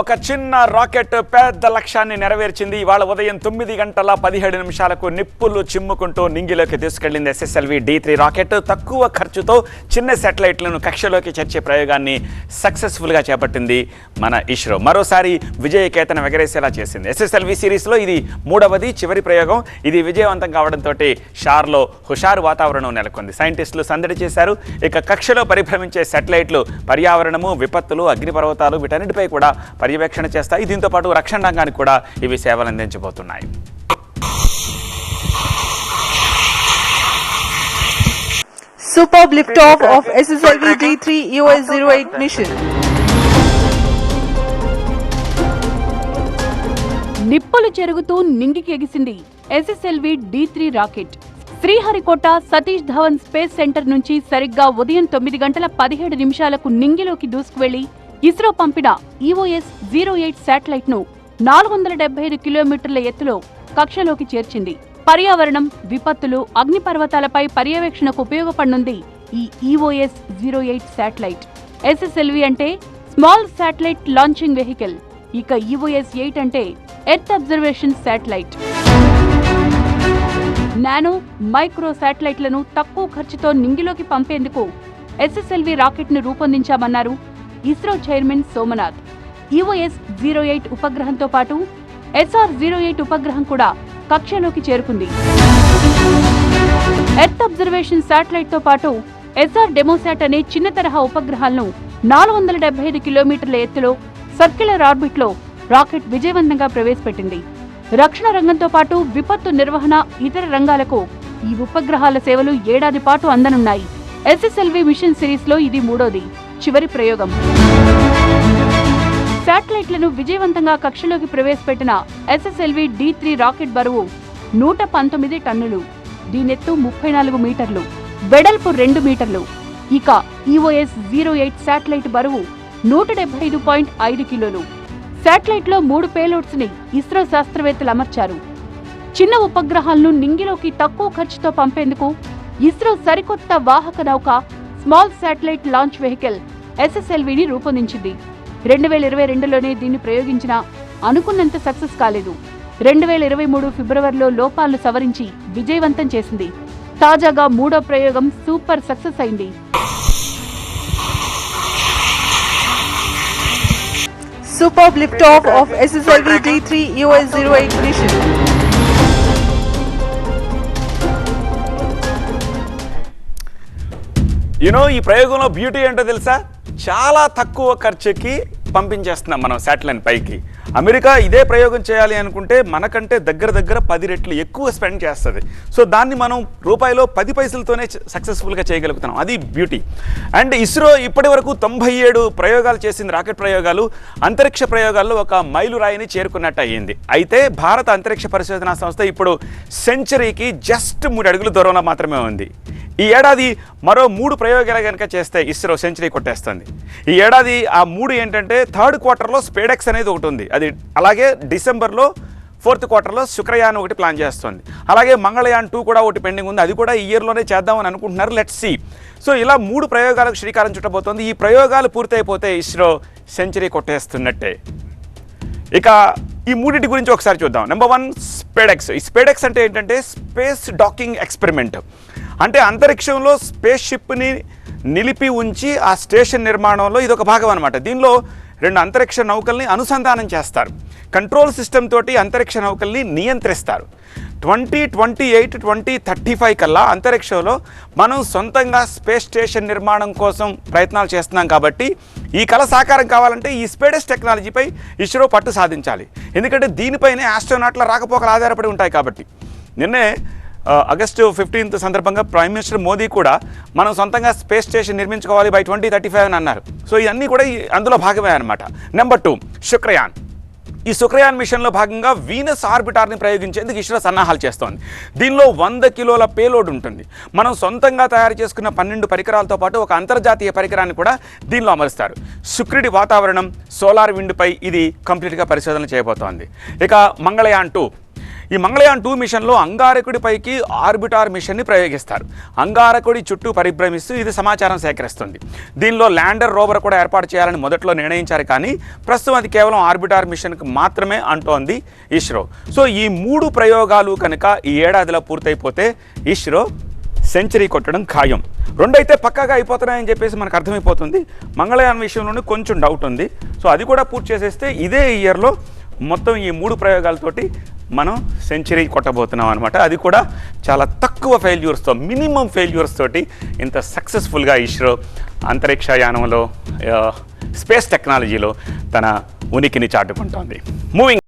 ఒక చిన్న రాకెట్ పెద్ద లక్ష్యాన్ని నెరవేర్చింది. ఇవాళ ఉదయం తొమ్మిది గంటల పదిహేడు నిమిషాలకు నిప్పులు చిమ్ముకుంటూ నింగిలోకి తీసుకెళ్ళింది ఎస్ఎస్ఎల్వి డి త్రీ రాకెట్. తక్కువ ఖర్చుతో చిన్న శాటిలైట్లను కక్షలోకి చేర్చే ప్రయోగాన్ని సక్సెస్ఫుల్గా చేపట్టింది మన ఇస్రో. మరోసారి విజయకేతన ఎగరేసేలా చేసింది. ఎస్ఎస్ఎల్వి సిరీస్లో ఇది మూడవది చివరి ప్రయోగం. ఇది విజయవంతం కావడంతో షార్లో హుషారు వాతావరణం నెలకొంది. సైంటిస్టులు సందడి చేశారు. ఇక కక్షలో పరిభ్రమించే శాటిలైట్లు పర్యావరణము విపత్తులు అగ్నిపర్వతాలు వీటన్నిటిపై కూడా పర్యవేక్షణ చేస్తాయి. దీంతో పాటు రక్షణ రంగానికి కూడా ఇవి సేవలు అందించబోతున్నాయి. Superb liftoff of SSLV D3 EOS 08 mission. నిప్పులు చెరుగుతూ నింగికి ఎగిసింది SSLV D three rocket. Sriharikota Satish Dhawan space centre నుంచి సరిగ్గా ఉదయం తొమ్మిది గంటల పదిహేడు నిమిషాలకు నింగిలోకి దూసుకువెళ్ళి ఇస్రో పంపిన ఈఓఎస్ జీరో ఎయిట్ శాటిలైట్ను నాలుగు వందల డెబ్బై ఐదు కిలోమీటర్ల ఎత్తులో కక్షలోకి చేర్చింది. పర్యావరణం విపత్తులు అగ్నిపర్వతాలపై పర్యవేక్షణకు ఉపయోగపడనుంది ఈ EOS zero eight satellite. SSLV అంటే స్మాల్ శాటిలైట్ లాంచింగ్ వెహికల్. ఇక ఈఓఎస్ ఎయిట్ అంటే earth observation satellite. Nano micro శాటిలైట్లను తక్కువ ఖర్చుతో నింగిలోకి పంపేందుకు ఎస్ఎస్ఎల్వి రాకెట్ను రూపొందించామన్నారు ISRO chairman Somanath. EOS zero eight ఉపగ్రహంతో పాటు ఎస్ఆర్ జీరో ఎయిట్ ఉపగ్రహం కూడా కక్షలోకి చేరుకుంది. ఎర్త్ అబ్జర్వేషన్ శాటిలైట్తో పాటు ఎస్ఆర్ డెమోసాట్ అనే చిన్న తరహా ఉపగ్రహాలను నాలుగు వందల డెబ్బై ఐదు కిలోమీటర్ల ఎత్తులో సర్క్యులర్ ఆర్బిట్లో రాకెట్ విజయవంతంగా ప్రవేశపెట్టింది. రక్షణ రంగంతో పాటు విపత్తు నిర్వహణ ఇతర రంగాలకు ఈ ఉపగ్రహాల సేవలు ఏడాది పాటు అందనున్నాయి. ఎస్ఎస్ఎల్వి మిషన్ సిరీస్లో ఇది మూడోది. చివరి ప్రయోగం. శాటిలైట్లను విజయవంతంగా కక్షలోకి ప్రవేశపెట్టిన ఎస్ఎస్ఎల్వి డి త్రీ రాకెట్ బరువు నూట పంతొమ్మిది టన్నులు. దీనెత్తు ముప్పై నాలుగు మీటర్లు. వెడల్పు రెండు మీటర్లు. ఇక ఈఓఎస్ జీరో ఎయిట్ శాటిలైట్ బరువు నూట డెబ్బై ఐదు పాయింట్ ఐదు కిలోలు. శాటిలైట్లో మూడు పేలోడ్స్ని ఇస్రో శాస్త్రవేత్తలు అమర్చారు. చిన్న ఉపగ్రహాలను నింగిలోకి తక్కువ ఖర్చుతో పంపేందుకు ఇస్రో సరికొత్త వాహక నౌక స్మాల్ శాటిలైట్ లాంచ్ వెహికల్ ఎస్ఎస్ఎల్విని రూపొందించింది. రెండు వేల ఇరవై రెండులోనే దీన్ని ప్రయోగించిన అనుకున్నంత సక్సెస్ కాలేదు. రెండు వేల ఇరవై మూడు ఫిబ్రవరిలో లోపాలను సవరించి విజయవంతం చేసింది. తాజాగా మూడో ప్రయోగం సూపర్ సక్సెస్ అయింది. Super lift off off SSLV D three US zero eight mission you know ఈ ప్రయోగంలో బ్యూటీ ఏంటో తెలుసా? చాలా తక్కువ ఖర్చుకి పంపించేస్తున్నాం మనం శాటిలైట్ పైకి. అమెరికా ఇదే ప్రయోగం చేయాలి అనుకుంటే మనకంటే దగ్గర దగ్గర పది రెట్లు ఎక్కువ స్పెండ్ చేస్తుంది. సో దాన్ని మనం రూపాయిలో పది పైసలతోనే సక్సెస్ఫుల్గా చేయగలుగుతున్నాం. అది బ్యూటీ అండ్ ఇస్రో ఇప్పటి వరకు తొంభై ఏడు ప్రయోగాలు చేసింది రాకెట్ ప్రయోగాలు. అంతరిక్ష ప్రయోగాల్లో ఒక మైలురాయిని చేరుకున్నట్టు అయ్యింది. అయితే భారత అంతరిక్ష పరిశోధనా సంస్థ ఇప్పుడు సెంచరీకి జస్ట్ మూడు అడుగుల దూరంలో మాత్రమే ఉంది. ఈ ఏడాది మరో మూడు ప్రయోగాలు కనుక చేస్తే ఇస్రో సెంచరీ కొట్టేస్తుంది. ఈ ఏడాది ఆ మూడు ఏంటంటే థర్డ్ క్వార్టర్లో స్పేడెక్స్ అనేది ఒకటి ఉంది. అది అలాగే డిసెంబర్లో ఫోర్త్ క్వార్టర్లో శుక్రయాన్ ఒకటి ప్లాన్ చేస్తుంది. అలాగే మంగళయాన్ టూ కూడా ఒకటి పెండింగ్ ఉంది. అది కూడా ఈ ఇయర్లోనే చేద్దామని అనుకుంటున్నారు. లెట్ సి సో ఇలా మూడు ప్రయోగాలకు శ్రీకారం చుట్టబోతోంది. ఈ ప్రయోగాలు పూర్తయిపోతే ఇస్రో సెంచరీ కొట్టేస్తున్నట్టే. ఇక ఈ మూడింటి గురించి ఒకసారి చూద్దాం. Number one SpaDeX. ఈ స్పేడెక్స్ అంటే ఏంటంటే స్పేస్ డాకింగ్ ఎక్స్పెరిమెంట్. అంటే అంతరిక్షంలో స్పేస్ షిప్ని నిలిపి ఉంచి ఆ స్టేషన్ నిర్మాణంలో ఇది ఒక భాగం అనమాట దీనిలో రెండు అంతరిక్ష నౌకల్ని అనుసంధానం చేస్తారు. కంట్రోల్ సిస్టమ్ తోటి అంతరిక్ష నౌకల్ని నియంత్రిస్తారు. Twenty twenty eight twenty thirty five కల్లా అంతరిక్షంలో మనం సొంతంగా స్పేస్ స్టేషన్ నిర్మాణం కోసం ప్రయత్నాలు చేస్తున్నాం కాబట్టి ఈ కళ సాకారం కావాలంటే ఈ స్పేడెస్ టెక్నాలజీపై ఇస్రో పట్టు సాధించాలి. ఎందుకంటే దీనిపైనే ఆస్ట్రోనాట్ల రాకపోకలు ఆధారపడి ఉంటాయి కాబట్టి. నిన్నే ఆగస్టు ఫిఫ్టీన్త్ సందర్భంగా ప్రైమ్ మినిస్టర్ మోదీ కూడా మనం సొంతంగా స్పేస్ స్టేషన్ నిర్మించుకోవాలి బై ట్వంటీ థర్టీ ఫైవ్ అని అన్నారు. సో ఇవన్నీ కూడా అందులో భాగమే అనమాట నెంబర్ టూ శుక్రయాన్. ఈ శుక్రయాన్ మిషన్లో భాగంగా వీనస్ ఆర్బిటార్ని ప్రయోగించేందుకు ఇస్రో సన్నాహాలు చేస్తోంది. దీనిలో వంద కిలోల పేలోడ్ ఉంటుంది. మనం సొంతంగా తయారు చేసుకున్న పన్నెండు పరికరాలతో పాటు ఒక అంతర్జాతీయ పరికరాన్ని కూడా దీనిలో అమరుస్తారు శుక్రుడి వాతావరణం సోలార్ విండ్పై ఇది కంప్లీట్గా పరిశోధన చేయబోతోంది. ఇక మంగళయాన్ టూ ఈ మంగళయాన్ టూ మిషన్లో అంగారకుడి పైకి ఆర్బిటార్ మిషన్ని ప్రయోగిస్తారు. అంగారకుడి చుట్టూ పరిభ్రమిస్తూ ఇది సమాచారం సేకరిస్తుంది. దీనిలో ల్యాండర్ రోవర్ కూడా ఏర్పాటు చేయాలని మొదట్లో నిర్ణయించారు కానీ ప్రస్తుతం అది కేవలం ఆర్బిటార్ మిషన్కి మాత్రమే అంటోంది ఇస్రో. సో ఈ మూడు ప్రయోగాలు కనుక ఈ ఏడాదిలో పూర్తయిపోతే ఇస్రో సెంచరీ కొట్టడం ఖాయం. రెండైతే పక్కాగా అయిపోతున్నాయని చెప్పేసి మనకు అర్థమైపోతుంది. మంగళయాన్ విషయంలోనే కొంచెం డౌట్ ఉంది. సో అది కూడా పూర్తి చేసేస్తే ఇదే ఇయర్లో మొత్తం ఈ మూడు ప్రయోగాలతోటి మనం సెంచరీ కొట్టబోతున్నాం అనమాట అది కూడా చాలా తక్కువ ఫెయిల్యూర్స్తో మినిమం ఫెయిల్యూర్స్ తోటి ఇంత సక్సెస్ఫుల్గా ఇస్రో అంతరిక్షయానంలో స్పేస్ టెక్నాలజీలో తన ఉనికిని చాటుకుంటోంది. మూవింగ్